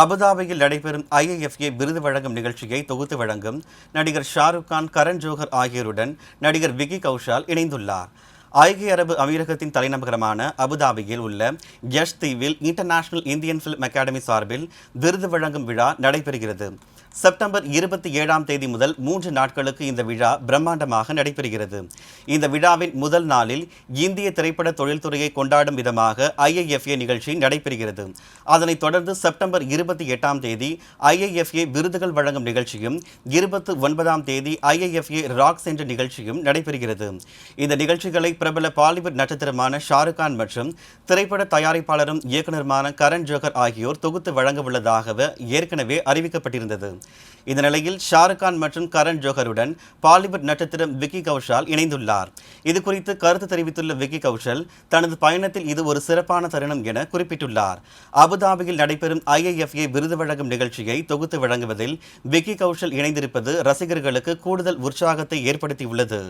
அபுதாபியில் நடைபெறும் ஐஏஎஃப்ஏ விருது வழங்கும் நிகழ்ச்சியை தொகுத்து வழங்கும் நடிகர் ஷாருக் கான் கரண் ஜோஹர் ஆகியோருடன் நடிகர் விக்கி கௌஷால் இணைந்துள்ளார். ஐக்கிய அரபு அமீரகத்தின் தலைநகரமான அபுதாபியில் உள்ள யஷ் தீவில் இன்டர்நேஷனல் இந்தியன் ஃபிலிம் அகாடமி சார்பில் விருது வழங்கும் விழா நடைபெறுகிறது. செப்டம்பர் இருபத்தி ஏழாம் தேதி முதல் மூன்று நாட்களுக்கு இந்த விழா பிரம்மாண்டமாக நடைபெறுகிறது. இந்த விழாவின் முதல் நாளில் இந்திய திரைப்பட தொழில்துறையை கொண்டாடும் விதமாக ஐஐஎஃப்ஏ நிகழ்ச்சி நடைபெறுகிறது. அதனைத் தொடர்ந்து செப்டம்பர் இருபத்தி எட்டாம் தேதி ஐஐஎஃப்ஏ விருதுகள் வழங்கும் நிகழ்ச்சியும் இருபத்தி ஒன்பதாம் தேதி ஐஐஎஃப்ஏ ராக்ஸ் என்ற நிகழ்ச்சியும் நடைபெறுகிறது. இந்த நிகழ்ச்சிகளை பிரபல பாலிவுட் நட்சத்திரமான ஷாருக்கான் மற்றும் திரைப்பட தயாரிப்பாளரும் இயக்குனருமான கரண் ஜோகர் ஆகியோர் தொகுத்து வழங்கவுள்ளதாக ஏற்கனவே அறிவிக்கப்பட்டிருந்தது. இந்த நிலையில் ஷாருக்கான் மற்றும் கரண் ஜோகருடன் பாலிவுட் நட்சத்திரம் விக்கி கௌஷால் இணைந்துள்ளார். இது குறித்து கருத்து தெரிவித்துள்ள விக்கி கௌஷல் தனது பயணத்தில் இது ஒரு சிறப்பான தருணம் என குறிப்பிட்டுள்ளார். அபுதாபியில் நடைபெறும் ஐஏஎஃப்ஏ விருது வழங்கும் நிகழ்ச்சியை தொகுத்து வழங்குவதில் விக்கி கௌஷல் இணைந்திருப்பது ரசிகர்களுக்கு கூடுதல் உற்சாகத்தை ஏற்படுத்தியுள்ளது.